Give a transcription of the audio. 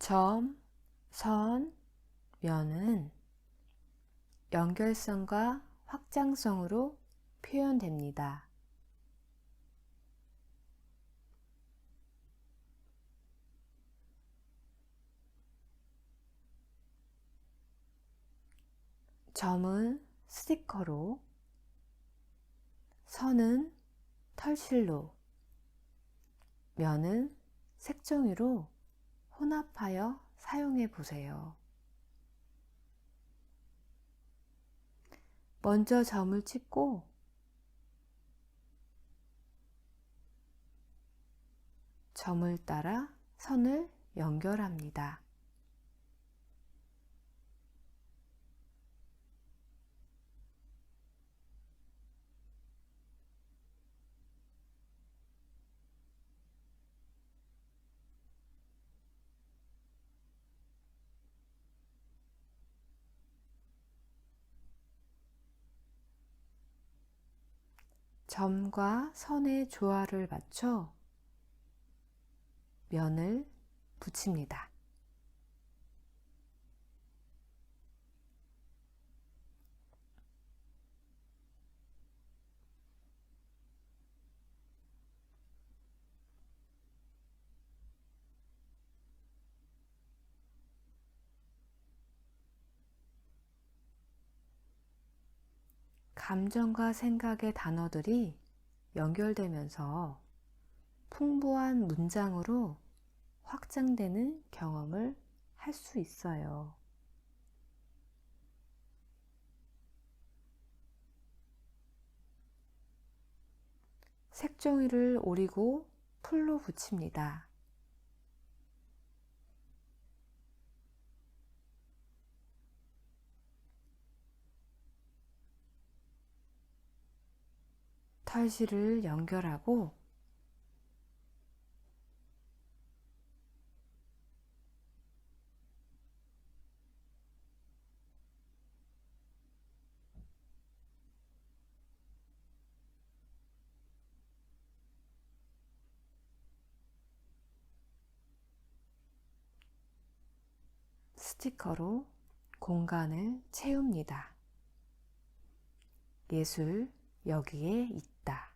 점, 선, 면은 연결성과 확장성으로 표현됩니다. 점은 스티커로, 선은 털실로, 면은 색종이로 혼합하여 사용해 보세요. 먼저 점을 찍고 점을 따라 선을 연결합니다. 점과 선의 조화를 맞춰 면을 붙입니다. 감정과 생각의 단어들이 연결되면서 풍부한 문장으로 확장되는 경험을 할 수 있어요. 색종이를 오리고 풀로 붙입니다. 털실을 연결하고 스티커로 공간을 채웁니다. 예술 여기에 있다.